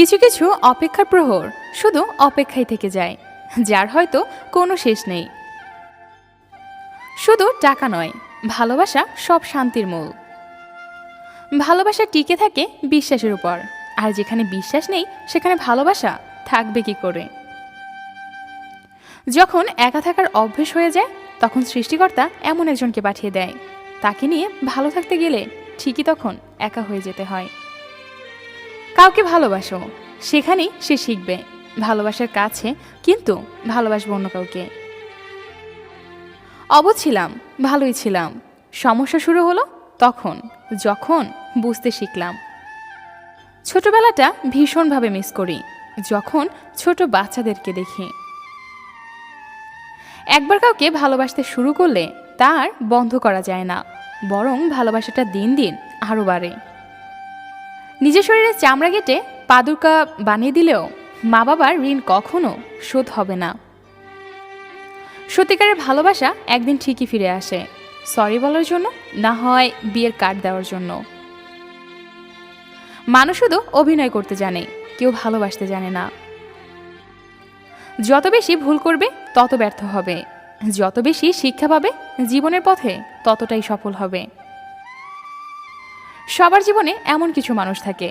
কিছু কিছু অপেক্ষার প্রহর শুধু অপেক্ষায় থেকে যায়, যার হয়তো কোনো শেষ নেই। শুধু টাকা নয়, ভালোবাসা সব শান্তির মূল। ভালোবাসা টিকে থাকে বিশ্বাসের উপর, আর যেখানে বিশ্বাস নেই, সেখানে ভালোবাসা থাকবে কি করে? যখন একা থাকার অভ্যেস হয়ে যায়, তখন সৃষ্টিকর্তা এমন একজনকে পাঠিয়ে দেয়। তাকে নিয়ে ভালো থাকতে গেলে ঠিকই তখন একা হয়ে যেতে হয়। কাউকে ভালোবাসো, সেখানেই সে শিখবে। ভালোবাসার কাছে কিন্তু ভালোবাসবো অন্য কাউকে। অবধ ছিলাম, ভালোই ছিলাম। সমস্যা শুরু হলো তখন, যখন বুঝতে শিখলাম। ছোটবেলাটা ভীষণভাবে মিস করি, যখন ছোট বাচ্চাদেরকে দেখি। একবার কাউকে ভালোবাসতে শুরু করলে তার বন্ধ করা যায় না, বরং ভালোবাসাটা দিন দিন আরও বাড়ে। নিজের শরীরে চামড়া কেটে পাদুকা বানিয়ে দিলেও মা বাবার ঋণ কখনো শোধ হবে না। সত্যিকারের ভালোবাসা একদিন ঠিকই ফিরে আসে। সরি বলার জন্য, না হয় বিয়ের কার্ড দেওয়ার জন্য। মানুষ শুধু অভিনয় করতে জানে, কেউ ভালোবাসতে জানে না। যত বেশি ভুল করবে, তত ব্যর্থ হবে। যত বেশি শিক্ষা পাবে, জীবনের পথে ততটাই সফল হবে। সবার জীবনে এমন কিছু মানুষ থাকে,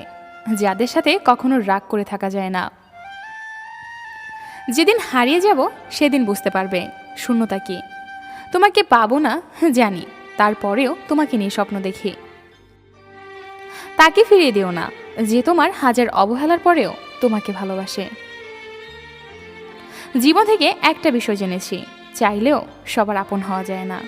যাদের সাথে কখনো রাগ করে থাকা যায় না। যেদিন হারিয়ে যাব, সেদিন বুঝতে পারবে, শূন্যতা কি। তোমাকে পাবো না, জানি, তারপরেও তোমাকে নিয়ে স্বপ্ন দেখি। তাকে ফিরিয়ে দিও না, যে তোমার হাজার অবহেলার পরেও তোমাকে ভালোবাসে। জীবন থেকে একটা বিষয় জেনেছি, চাইলেও সবার আপন হওয়া যায় না।